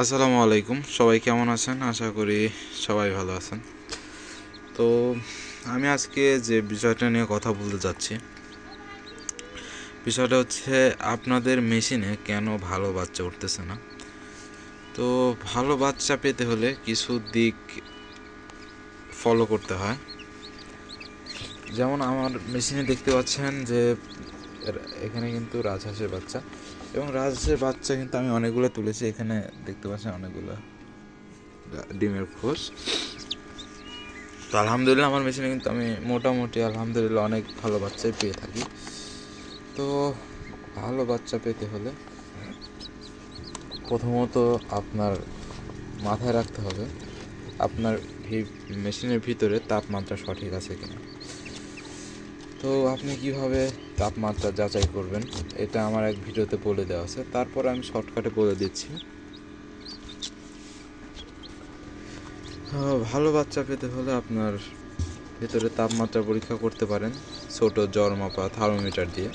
আসসালামু আলাইকুম। সবাই কেমন আছেন? আশা করি সবাই ভালো আছেন। তো আমি আজকে যে বিষয়টা নিয়ে কথা বলতে যাচ্ছি, বিষয়টা হচ্ছে আপনাদের মেশিনে কেন ভালো বাচ্চা উঠতেছে না? তো ভালো বাচ্চা পেতে হলে কিছু দিক ফলো করতে হয়। যেমন আমার মেশিনে দেখতে পাচ্ছেন যে এখানে কিন্তু রাজহাঁসের বাচ্চা। এবং রাজহাঁসের বাচ্চা কিন্তু আমি অনেকগুলো তুলেছি, এখানে দেখতে পাচ্ছেন অনেকগুলো। ডিমের খোঁজ তো আলহামদুলিল্লাহ আমার মেশিনে কিন্তু আমি মোটামুটি আলহামদুলিল্লাহ অনেক ভালো বাচ্চাই পেয়ে থাকি। তো ভালো বাচ্চা পেতে হলে প্রথমত আপনার মাথায় রাখতে হবে, আপনার মেশিনের ভিতরে তাপমাত্রা সঠিক আছে কিনা। তো আপনি কীভাবে তাপমাত্রা যাচাই করবেন? এটা আমার এক ভিডিওতে বলে দেওয়া আছে। তারপর আমি শর্টকাটে বলে দিচ্ছি। ভালো বাচ্চা পেতে হলে আপনার ভেতরে তাপমাত্রা পরীক্ষা করতে পারেন, ছোট জ্বর মাপা, থার্মোমিটার দিয়ে।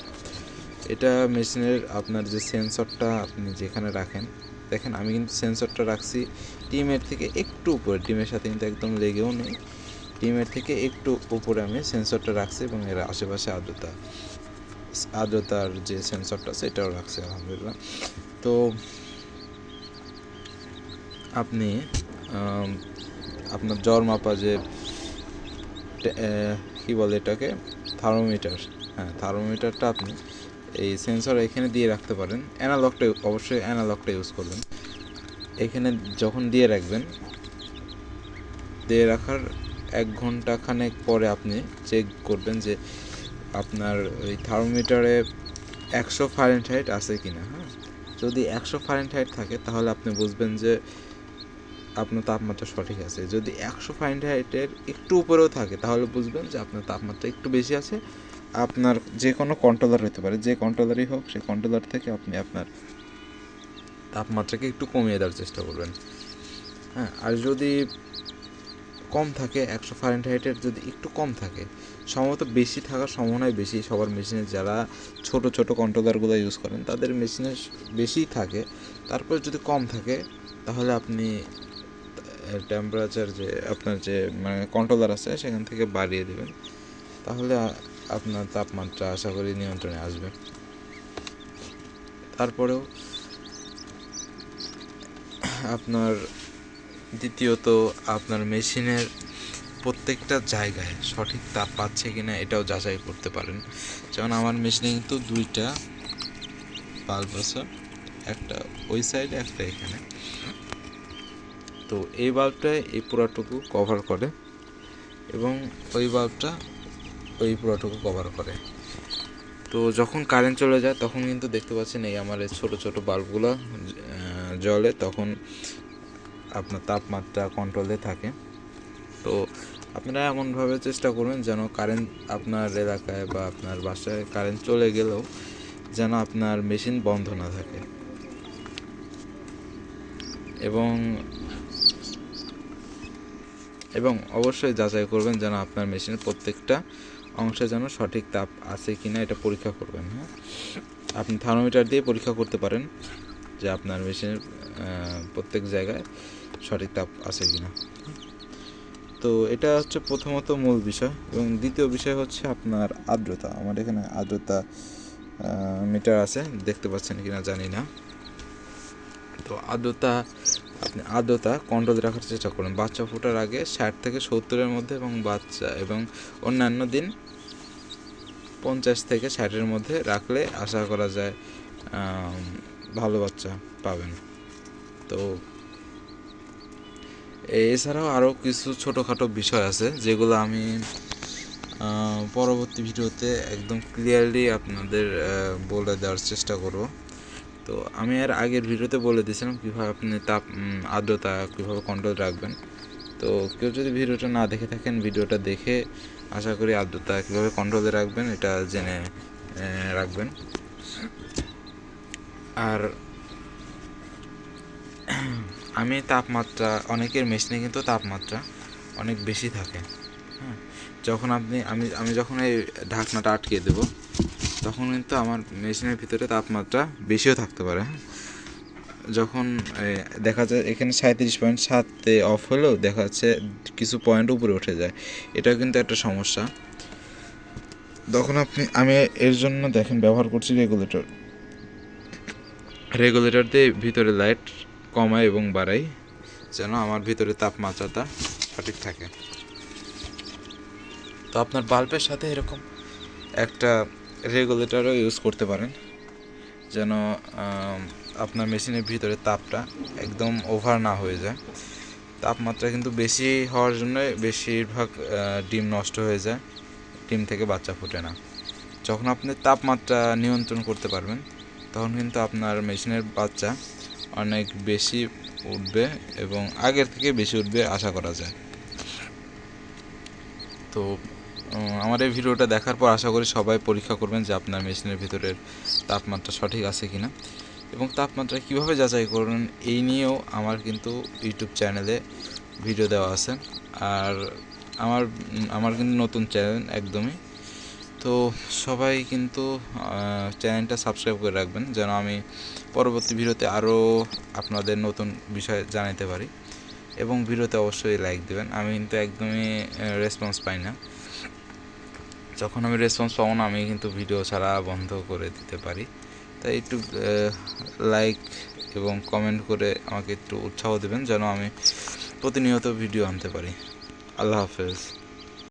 এটা মেশিনের আপনার যে সেন্সরটা আপনি যেখানে রাখেন, দেখেন আমি কিন্তু সেন্সরটা রাখছি ডিমের থেকে একটু উপরে, ডিমের সাথে কিন্তু একদম লেগেও নেই। ডিমের থেকে একটু উপরে আমি সেন্সরটা রাখছি এবং এর আশেপাশে আর্দ্রতা, আর্দ্রতার যে সেন্সরটা সেটাও রাখছি, আলহামদুলিল্লাহ। তো আপনি আপনার জ্বর মাপা যে কি বলে এটাকে? থার্মোমিটার হ্যাঁ থার্মোমিটারটা আপনি এই সেন্সর এখানে দিয়ে রাখতে পারেন। অ্যানালগটা অবশ্যই অ্যানালগটা ইউজ করবেন। এখানে যখন দিয়ে রাখবেন, দিয়ে রাখার এক ঘণ্টা খানেক পরে আপনি চেক করবেন যে আপনার ওই থার্মোমিটারে একশো ফারেনহাইট আছে কি না হ্যাঁ? যদি একশো ফারেনহাইট থাকে, তাহলে আপনি বুঝবেন যে আপনার তাপমাত্রা সঠিক আছে। যদি একশো ফারেনহাইটের একটু উপরেও থাকে, তাহলে বুঝবেন যে আপনার তাপমাত্রা একটু বেশি আছে। আপনার যে কোনো কন্ট্রোলার হতে পারে, যে কন্ট্রোলারই হোক সেই কন্ট্রোলার থেকে আপনি আপনার তাপমাত্রাকে একটু কমিয়ে দেওয়ার চেষ্টা করবেন। হ্যাঁ আর যদি কম থাকে, একশো ফারেনহাইটের যদি একটু কম থাকে। সম্ভবত বেশি থাকার সম্ভাবনাই বেশি সবার মেশিনে যারা ছোট ছোট কন্ট্রোলারগুলো ইউজ করেন, তাদের মেশিনে বেশিই থাকে। তারপর যদি কম থাকে, তাহলে আপনি টেম্পারেচার যে আপনার যে মানে কন্ট্রোলার আছে, সেখান থেকে বাড়িয়ে দেবেন। তাহলে আপনার তাপমাত্রা আশা করি নিয়ন্ত্রণে আসবে। তারপরেও আপনার দ্বিতীয়ত, আপনার মেশিনের প্রত্যেকটা জায়গায় সঠিক তাপ পাচ্ছে কিনা এটাও যাচাই করতে পারেন। যেমন আমার মেশিনে কিন্তু দুইটা বাল্ব আছে, একটা ওই সাইডে একটা এখানে। তো এই বাল্বটা এই পুরাটুকু কভার করে এবং ওই বাল্বটা ওই পুরাটুকু কভার করে। তো যখন কারেন্ট চলে যায়, তখন কিন্তু দেখতে পাচ্ছেন এই আমার ছোটো ছোটো বাল্বগুলো জ্বলে তখন আপনার তাপমাত্রা কন্ট্রোলে থাকে। তো আপনারা এমনভাবে চেষ্টা করবেন যেন কারেন্ট আপনার এলাকায় বা আপনার বাসায় কারেন্ট চলে গেলেও যেন আপনার মেশিন বন্ধ না থাকে। এবং এবং অবশ্যই যাচাই করবেন যেন আপনার মেশিনের প্রত্যেকটা অংশে যেন সঠিক তাপ আছে কিনা এটা পরীক্ষা করবেন হ্যাঁ। আপনি থার্মোমিটার দিয়ে পরীক্ষা করতে পারেন যে আপনার মেশিনের প্রত্যেক জায়গায় সঠিক তাপ আছে কিনা। তো এটা হচ্ছে প্রথমত মূল বিষয় এবং দ্বিতীয় বিষয় হচ্ছে আপনার আর্দ্রতা। আমার এখানে আর্দ্রতা মিটার আছে, দেখতে পাচ্ছেন কি না জানি না। তো আর্দ্রতা, আপনি আর্দ্রতা কন্ট্রোল রাখার চেষ্টা করুন। বাচ্চা ফোটার আগে ষাট থেকে সত্তরের মধ্যে এবং বাচ্চা এবং অন্যান্য দিন পঞ্চাশ থেকে ষাটের মধ্যে রাখলে আশা করা যায় ভালো বাচ্চা পাবেন। তো এছাড়াও আরও কিছু ছোটোখাটো বিষয় আছে, যেগুলো আমি পরবর্তী ভিডিওতে একদম ক্লিয়ারলি আপনাদের বলে দেওয়ার চেষ্টা করব। তো আমি আর আগের ভিডিওতে বলে দিয়েছিলাম কীভাবে আপনি তাপ আর্দ্রতা কীভাবে কন্ট্রোল রাখবেন। তো কেউ যদি ভিডিওটা না দেখে থাকেন, ভিডিওটা দেখে আশা করি আর্দ্রতা কীভাবে কন্ট্রোলে রাখবেন, এটা জেনে রাখবেন। আর আমি তাপমাত্রা, অনেকের মেশিনে কিন্তু তাপমাত্রা অনেক বেশি থাকে। হ্যাঁ যখন আপনি, আমি আমি যখন এই ঢাকনাটা আটকে দেব, তখন কিন্তু আমার মেশিনের ভিতরে তাপমাত্রা বেশিও থাকতে পারে হ্যাঁ। যখন দেখা যায় এখানে সাঁত্রিশ পয়েন্ট সাতে অফ হলেও দেখা যাচ্ছে কিছু পয়েন্ট উপরে উঠে যায়। এটাও কিন্তু একটা সমস্যা। তখন আপনি, আমি এর জন্য দেখেন ব্যবহার করছি রেগুলেটর রেগুলেটর দিয়ে ভিতরে লাইট কমাই এবং বাড়াই যেন আমার ভিতরে তাপমাত্রাটা সঠিক থাকে। তো আপনার বাল্বের সাথে এরকম একটা রেগুলেটরও ইউজ করতে পারেন। যেন আপনার মেশিনের ভিতরে তাপটা একদম ওভার না হয়ে যায়। তাপমাত্রা কিন্তু বেশি হওয়ার জন্য বেশিরভাগ ডিম নষ্ট হয়ে যায়। ডিম থেকে বাচ্চা ফোটে না। যখন আপনি তাপমাত্রা নিয়ন্ত্রণ করতে পারবেন, তখন কিন্তু আপনার মেশিনের বাচ্চা অনেক বেশি উঠবে এবং আগের থেকে বেশি উঠবে আশা করা যায়। তো আমার এই ভিডিওটা দেখার পর আশা করি সবাই পরীক্ষা করবেন যে আপনার মেশিনের ভিতরের তাপমাত্রা সঠিক আছে কিনা। এবং তাপমাত্রা কীভাবে যাচাই করবেন এই নিয়েও আমার কিন্তু ইউটিউব চ্যানেলে ভিডিও দেওয়া আছে। আর আমার আমার কিন্তু নতুন চ্যানেল একদমই তো সবাই কিন্তু চ্যানেলটা সাবস্ক্রাইব করে রাখবেন যেন আমি পরবর্তী ভিডিওতে আরও আপনাদের নতুন বিষয় জানাতে পারি। এবং ভিডিওতে অবশ্যই লাইক দেবেন। আমি কিন্তু একদমই রেসপন্স পাই না। যখন আমি রেসপন্স পাবো না, আমি কিন্তু ভিডিও ছাড়া বন্ধ করে দিতে পারি। তাই একটু লাইক এবং কমেন্ট করে আমাকে একটু উৎসাহ দেবেন যেন আমি প্রতিনিয়ত ভিডিও আনতে পারি। আল্লাহ হাফেজ।